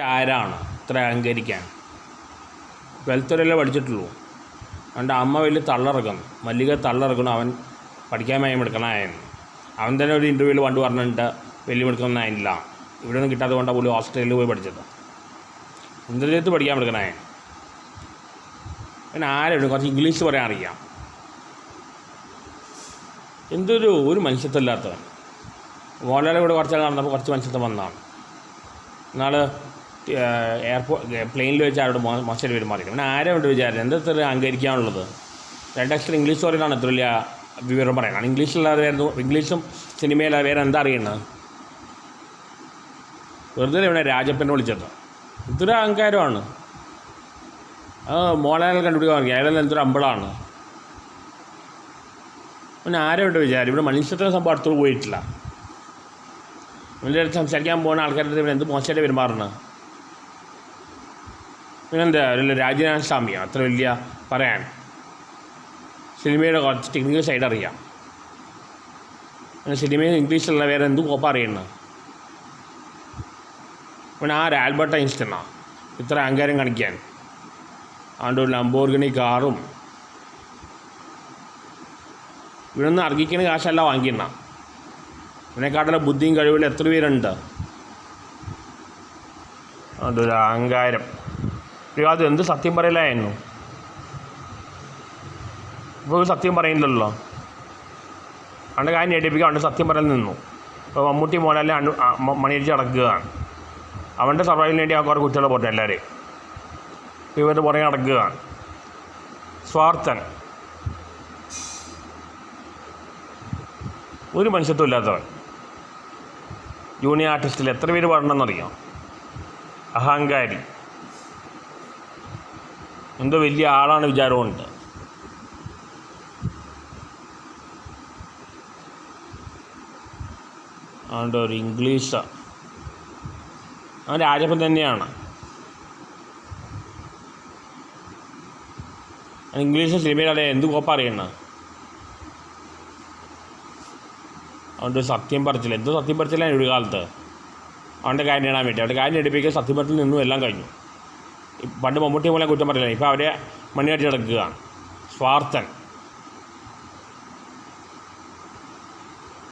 ആരാണ്? ഇത്ര അഹങ്കരിക്കാൻ. ട്വൽത്ത് വരെയല്ലേ പഠിച്ചിട്ടുള്ളൂ. അവന്റെ അമ്മ വലിയ തള്ളിറക്കുന്നു. മല്ലിക തള്ളിറക്കണം അവൻ പഠിക്കാൻ മയം എടുക്കണമായിരുന്നു അവൻ തന്നെ ഒരു ഇന്റർവ്യൂവിൽ പണ്ട് പറഞ്ഞിട്ട് വലിയ എടുക്കുന്നതായില്ല ഇവിടെ ഒന്നും കിട്ടാത്തത് കൊണ്ടാണ് പോലും ഓസ്ട്രേലിയയിൽ പോയി പഠിച്ചത്. ഇന്ദ്രജിത്ത് പഠിക്കാൻ എടുക്കണേ പിന്നെ ആരും കുറച്ച് ഇംഗ്ലീഷ് പറയാൻ അറിയാം. എന്തൊരു ഒരു മനുഷ്യത്വമില്ലാത്തവൻ. വളരെ കൂടെ കുറച്ചാൾ നടന്നപ്പോൾ കുറച്ച് മനുഷ്യത്വം വന്നതാണ്. നാൾ എയർപോർട്ട് പ്ലെയിനിൽ വെച്ച് മോ മോശം പെരുമാറി പിന്നെ ആരെ കൊണ്ട് വിചാരിച്ചു എന്താ ഇത്ര അഹങ്കരിക്കാനുള്ളത് രണ്ടക്ഷരം ഇംഗ്ലീഷ് പറയുന്നതാണ് ഇത്ര വലിയ വിവരം പറയുന്നത് ഇംഗ്ലീഷിലല്ലാതെ വേറെ ഇംഗ്ലീഷും സിനിമയിലാതെ വേറെ എന്താ അറിയണത് വെറുതെ ഇവിടെ രാജപ്പനെ വിളിച്ചത് ഇത്ര അഹങ്കാരമാണ്. ആ മോളാൽ കണ്ടുപിടിക്കാൻ അയാളെല്ലാം എന്തൊരു അമ്പളമാണ് പിന്നെ ആരോട്ട് വിചാരം ഇവിടെ മനുഷ്യത്വ സംഭവം അടുത്തോട് പോയിട്ടില്ല. ഇവന്റെ സംസാരിക്കാൻ പോകുന്ന ആൾക്കാരുടെ ഇവിടെ എന്ത് മോശമായിട്ട് പെരുമാറുന്നത്? പിന്നെന്താ ഒരു രാജനാഥ സ്വാമിയോ അത്ര വലിയ പറയാൻ. സിനിമയുടെ കുറച്ച് ടെക്നിക്കൽ സൈഡ് അറിയാം. പിന്നെ സിനിമയിൽ ഇംഗ്ലീഷിലുള്ള വേറെ എന്ത് കോപ്പ അറിയണം പിന്നെ ആര്? ആൽബർട്ട് ഐൻസ്റ്റീനാ? ഇത്ര അഹങ്കാരം കാണിക്കാൻ. അതുകൊണ്ട് ഒരു കാറും. ഇവിടെ അർഹിക്കണ കാശല്ല വാങ്ങിക്കണ ഇതിനെക്കാട്ടുള്ള ബുദ്ധിയും കഴിവുള്ള എത്ര പേരുണ്ട്? അതൊരു അഹങ്കാരം. അയ്യോ എന്ത് സത്യം പറയലായിരുന്നു? ഇപ്പോൾ സത്യം പറയുന്നില്ലല്ലോ അവന്റെ കാര്യം ഞെട്ടിപ്പിക്കുക അവന്റെ സത്യം പറയൽ നിന്നു. ഇപ്പോൾ മമ്മൂട്ടി മോഹൻലാലിനെ അണു മണിയടിച്ച് നടക്കുകയാണ്. അവന്റെ സർവൈവലിന് വേണ്ടി ആ കുറേ കുട്ടികളെ പോട്ടെ എല്ലാവരെയും ഇവരുടെ പുറകെ നടക്കുകയാണ്. സ്വാർത്ഥൻ. ഒരു മനുഷ്യത്വം ഇല്ലാത്തവൻ. ജൂനിയർ ആർട്ടിസ്റ്റിൽ എത്ര പേര് പാടണമെന്നറിയാം? അഹങ്കാരി. എന്തോ വലിയ ആളാണ് വിചാരമുണ്ട് അതുകൊണ്ട് ഒരു ഇംഗ്ലീഷ്. അവൻ രാജപ്പൻ തന്നെയാണ്. ഇംഗ്ലീഷ് സിനിമയിലല്ലേ എന്ത് കോപ്പ അറിയണ? അവന്റെ സത്യം പറച്ചില്ല എന്തോ സത്യം പറച്ചില്ല ഒരു കാലത്ത്? അവന്റെ കാര്യം നേടാൻ വേണ്ടി. അവന്റെ കാര്യം എടുപ്പിക്കാൻ സത്യം പറച്ചിൽ നിന്നും എല്ലാം കഴിഞ്ഞു. പണ്ട് മമ്മൂട്ടി മൂലം കുറ്റം പറയില്ല. ഇപ്പോൾ അവരെ നടക്കുകയാണ് സ്വാർത്ഥൻ.